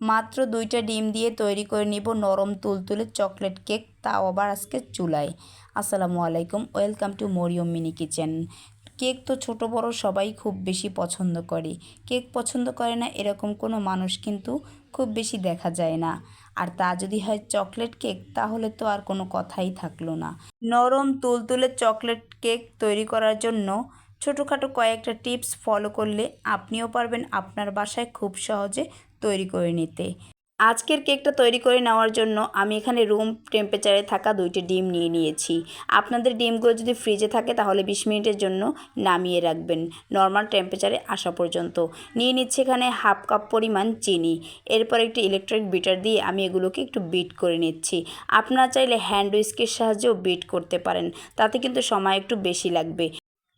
মাত্র দুইটা ডিম দিয়ে তৈরি করে নিব নরম তুলতুলে চকলেট কেক, তাও আবার আজকে চুলায়। আসসালামু আলাইকুম, welcome to Mariyam mini kitchen. Cake তো ছোট বড় সবাই খুব বেশি পছন্দ করে। কেক পছন্দ করে না এরকম কোনো মানুষ কিন্তু খুব বেশি দেখা যায় না। আর তা যদি হয় চকলেট কেক, তাহলে তো আর কোনো কথাই থাকল না। নরম তুলতুলে চকলেট কেক তৈরি করার জন্য ছোটোখাটো কয়েকটা টিপস ফলো করলে আপনিও পারবেন আপনার বাসায় খুব সহজে তৈরি করে নিতে। আজকের কেকটা তৈরি করে নেওয়ার জন্য আমি এখানে রুম টেম্পারেচারে থাকা দুইটি ডিম নিয়ে নিয়েছি। আপনাদের ডিমগুলো যদি ফ্রিজে থাকে তাহলে বিশ মিনিটের জন্য নামিয়ে রাখবেন। নর্মাল টেম্পারেচারে আসা পর্যন্ত। নিয়ে নিচ্ছি এখানে হাফ কাপ পরিমাণ চিনি। এরপর একটি ইলেকট্রিক বিটার দিয়ে আমি এগুলোকে একটু বিট করে নিচ্ছি। আপনারা চাইলে হ্যান্ড উইস্কের সাহায্যেও বিট করতে পারেন। তাতে কিন্তু সময় একটু বেশি লাগবে।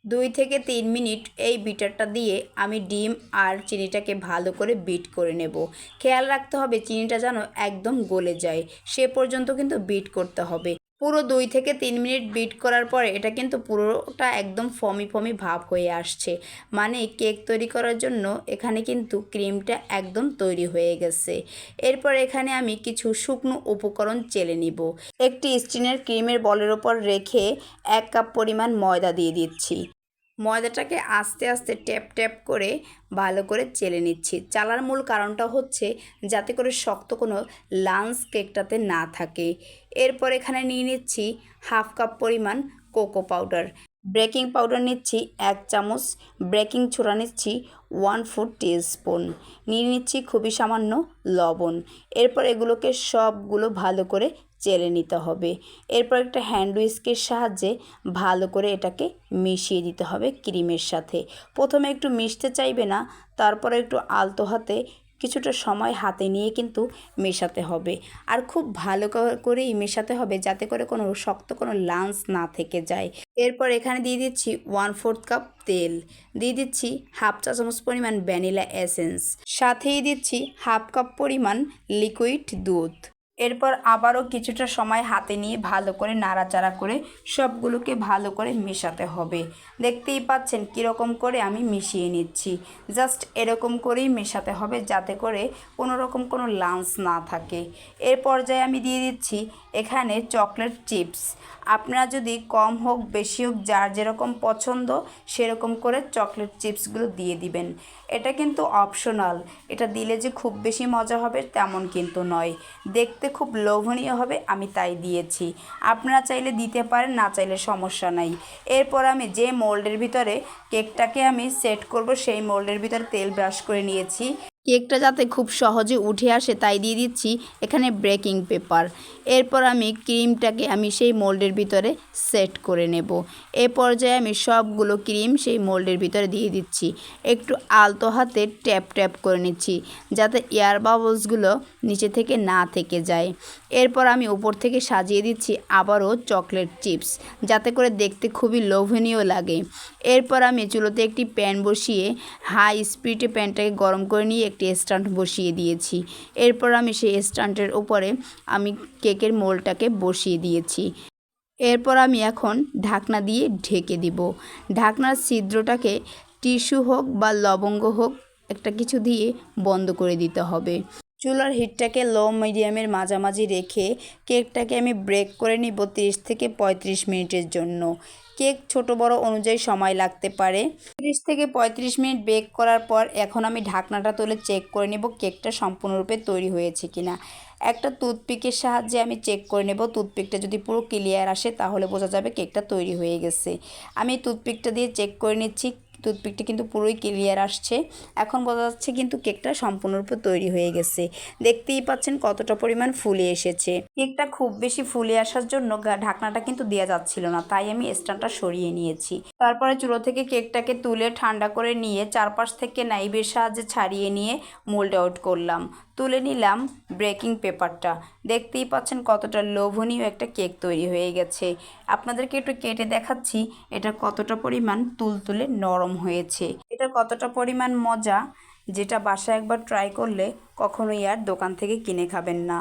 দুই থেকে তিন মিনিট এই বিটারটা দিয়ে আমি ডিম আর চিনিটাকে ভালো করে বিট করে নেব। খেয়াল রাখতে হবে, চিনিটা যেন একদম গলে যায়। সে পর্যন্ত কিন্তু বিট করতে হবে। পুরো দুই থেকে তিন মিনিট বিট করার পরে এটা কিন্তু পুরোটা একদম ফমি ফমি ভাব হয়ে আসছে। মানে কেক তৈরি করার জন্য এখানে কিন্তু ক্রিমটা একদম তৈরি হয়ে গেছে। এরপর এখানে আমি কিছু শুকনো উপকরণ চেলে নিব। একটি স্টিনের ক্রিমের বলের ওপর রেখে এক কাপ পরিমাণ ময়দা দিয়ে দিচ্ছি। ময়দাটাকে আস্তে আস্তে ট্যাপ ট্যাপ করে ভালো করে চেলে নিচ্ছি। চালার মূল কারণটা হচ্ছে যাতে করে শক্ত কোনো লাঞ্চ কেকটাতে না থাকে। এরপর এখানে নিয়ে নিচ্ছি হাফ কাপ পরিমাণ কোকো পাউডার ব্রেকিং পাউডার নিচ্ছি এক চামচ। ব্রেকিং ছোড়া নিচ্ছি ওয়ান ফোর স্পুন নিয়ে নিচ্ছি খুবই সামান্য লবণ। এরপর এগুলোকে সবগুলো ভালো করে চেলে নিতে হবে। এরপর একটা হ্যান্ড উইস্কের সাহায্যে ভালো করে এটাকে মিশিয়ে দিতে হবে ক্রিমের সাথে। প্রথমে একটু মিশতে চাইবে না, তারপরে একটু আলতো হাতে কিছুটা সময় হাতে নিয়ে কিন্তু মেশাতে হবে। আর খুব ভালো করেই মেশাতে হবে যাতে করে কোনো শক্ত কোনো লাঞ্চ না থেকে যায়। এরপর এখানে দিয়ে দিচ্ছি ওয়ান ফোর্থ কাপ তেল। দিয়ে দিচ্ছি হাফ চা চামচ পরিমাণ ভ্যানিলা এসেন্স সাথেই দিচ্ছি হাফ কাপ পরিমাণ লিকুইড দুধ। এরপর আবারও কিছুটা সময় হাতে নিয়ে ভালো করে নাড়াচাড়া করে সবগুলোকে ভালো করে মেশাতে হবে। দেখতেই পাচ্ছেন কীরকম করে আমি মিশিয়ে নিচ্ছি। জাস্ট এরকম করেই মেশাতে হবে যাতে করে কোনো রকম কোনো লাঞ্চ না থাকে। এর পর্যায়ে আমি দিয়ে দিচ্ছি এখানে চকলেট চিপস। আপনারা যদি কম হোক, বেশি হোক, যার যেরকম পছন্দ সেরকম করে চকলেট চিপসগুলো দিয়ে দিবেন। এটা কিন্তু অপশনাল। এটা দিলে যে খুব বেশি মজা হবে তেমন কিন্তু নয়। দেখতে খুব লোভনীয় হবে, আমি তাই দিয়েছি। আপনারা চাইলে দিতে পারেন, না চাইলে সমস্যা নাই। এরপর আমি যে মোল্ডের ভিতরে কেকটাকে আমি সেট করব, সেই মোল্ডের ভিতরে তেল ব্রাশ করে নিয়েছি। কেকটা যাতে খুব সহজে উঠে আসে তাই দিয়ে দিচ্ছি এখানে ব্রেকিং পেপার। এরপর আমি ক্রিমটাকে আমি সেই মোল্ডের ভিতরে সেট করে নেব। এ পর্যায়ে আমি সবগুলো ক্রিম সেই মোল্ডের ভিতরে দিয়ে দিচ্ছি। একটু আলতো হাতে ট্যাপ ট্যাপ করে নিচ্ছি যাতে এয়ার বাবলসগুলো নিচে থেকে না থেকে যায়। এরপর আমি উপর থেকে সাজিয়ে দিচ্ছি আবারও চকলেট চিপস যাতে করে দেখতে খুবই লোভনীয় লাগে। এরপর আমি চুলোতে একটি প্যান বসিয়ে হাই স্পিডে প্যানটাকে গরম করে নিয়ে একটি স্ট্যান্ড বসিয়ে দিয়েছি। এরপর আমি সেই স্ট্যান্ডের উপরে আমি কেকের মোলটাকে বসিয়ে দিয়েছি। এরপর আমি এখন ঢাকনা দিয়ে ঢেকে দিব। ঢাকনার ছিদ্রটাকে টিস্যু হোক বা লবঙ্গ হোক একটা কিছু দিয়ে বন্ধ করে দিতে হবে। চুলার হিটটাকে লো মিডিয়ামের মাঝামাঝি রেখে কেকটাকে আমি ব্রেক করে নিব তিরিশ থেকে পঁয়ত্রিশ মিনিটের জন্য। কেক ছোট বড় অনুযায়ী সময় লাগতে পারে। তিরিশ থেকে পঁয়ত্রিশ মিনিট বেক করার পর এখন আমি ঢাকনাটা তুলে চেক করে নেব কেকটা সম্পূর্ণরূপে তৈরি হয়েছে কিনা। একটা টুথপিকের সাহায্যে আমি চেক করে নেব টুথপিকটা যদি পুরো ক্লিয়ার আসে তাহলে বোঝা যাবে কেকটা তৈরি হয়ে গেছে। আমি টুথপিকটা দিয়ে চেক করে নিচ্ছি টুথপিকটা কিন্তু পুরোই ক্লিয়ার আসছে। এখন বোঝা যাচ্ছে কিন্তু কেকটা সম্পূর্ণরূপে তৈরি হয়ে গেছে। দেখতেই পাচ্ছেন কতটা পরিমাণ ফুলে এসেছে। কেকটা খুব বেশি ফুলে আসার জন্য ঢাকনাটা কিন্তু দেওয়া যাচ্ছিল না, তাই আমি স্ট্যান্ডটা সরিয়ে নিয়েছি। তারপরে চুলো থেকে কেকটাকে তুলে ঠান্ডা করে নিয়ে চারপাশ থেকে নাইবের সাহায্যে ছাড়িয়ে নিয়ে মোল্ড আউট করলাম। তুলে নিলাম ব্রেকিং পেপারটা। দেখতেই পাচ্ছেন কতটা লোভনীয় একটা কেক তৈরি হয়ে গেছে। আপনাদেরকে একটু কেটে দেখাচ্ছি, এটা কতটা পরিমাণ তুলতুলে নরম হয়েছে। এটা কতটা পরিমাণ মজা, যেটা বাসায় একবার ট্রাই করলে কখনোই আর দোকান থেকে কিনে খাবেন না।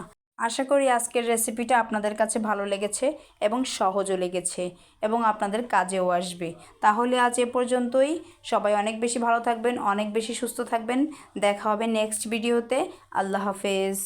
আশা করি আজকের রেসিপিটা আপনাদের কাছে ভালো লেগেছে এবং সহজও লেগেছে এবং আপনাদের কাজেও আসবে। তাহলে আজ এ পর্যন্তই। সবাই অনেক বেশি ভালো থাকবেন, অনেক বেশি সুস্থ থাকবেন। দেখা হবে নেক্সট ভিডিওতে আল্লাহ হাফেজ।